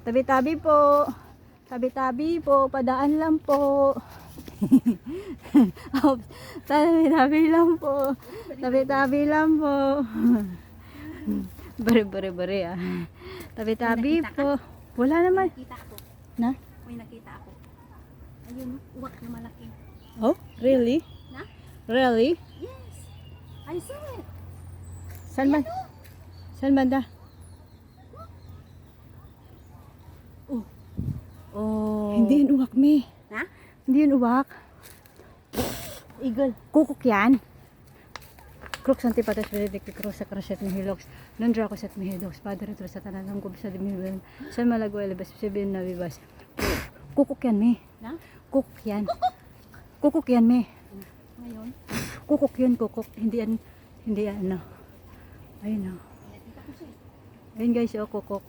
Tabi-tabi po. Tabi-tabi po. Padaan lang po. Tabi-tabi lang po. Tabi-tabi lang po. Bare, bare, bare ah. Tabi-tabi po. Wala naman. Nakita ako. Na? May nakita ako. Ayun, uwak na malaki. Oh, really? Na? Really? Yes. I saw it. Saan man? Saan banda? Oh. Hindi yun uwak, me. Na? Hindi yun uwak. Eagle. Kukuk yan. Crux antipatas benedicti crux sa kraset ni Hilox. Non draco set mi Hilox. Padre retro sa tanan ng kubsa di mi ben. San malago elebas sibin na vivas. Kukuk yan, me. Na? Kukuk yan. Kukuk yan, me. Ngayon, Kukuk yun, kukuk. Hindi yan, hindi yan, ano. Ayun, oh. Ayun guys, oh, kukuk.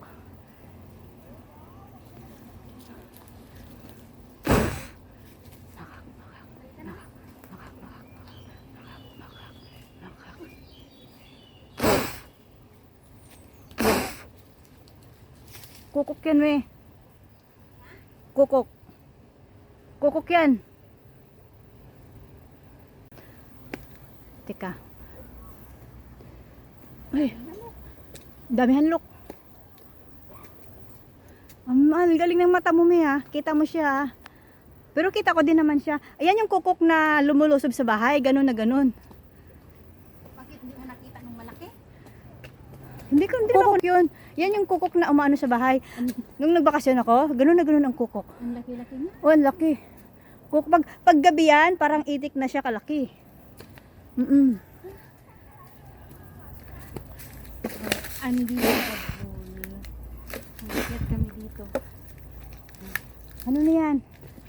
Kukuk yan, we. Kukuk. Kukuk yan. Teka. Ay. Dami hanlok. Ang ang galing ng mata mo, May, ha? Kita mo siya, ha? Pero kita ko din naman siya. Ayan yung kukok na lumulusob sa bahay. Ganun na ganun. Bakit hindi mo nakita nung malaki? Hindi ko, hindi kukok yun. Yan yung kukok na umaano sa bahay. Nung nagbakasyon ako, ganun na ganun ang kukok. Ang laki-laki niya. Oh, ang laki. Kuk pag, pag gabi yan, parang itik na siya kalaki. Mm Unbelievable. Bakit kami dito? Ano na yan?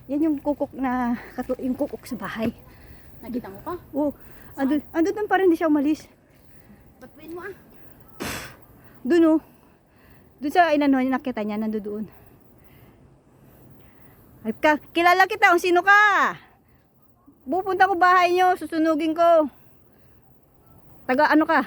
Yan yung kukok na, yung kukok sa bahay. Nakita mo pa? Oh, andun, andun doon pa rin, hindi siya umalis. Batuin mo ah. Doon oh. Doon sa inanuhan niya, nakita niya, nando doon. Ay, ka, kilala kita kung sino ka. Pupunta ko bahay niyo, susunugin ko. Taga ano ka?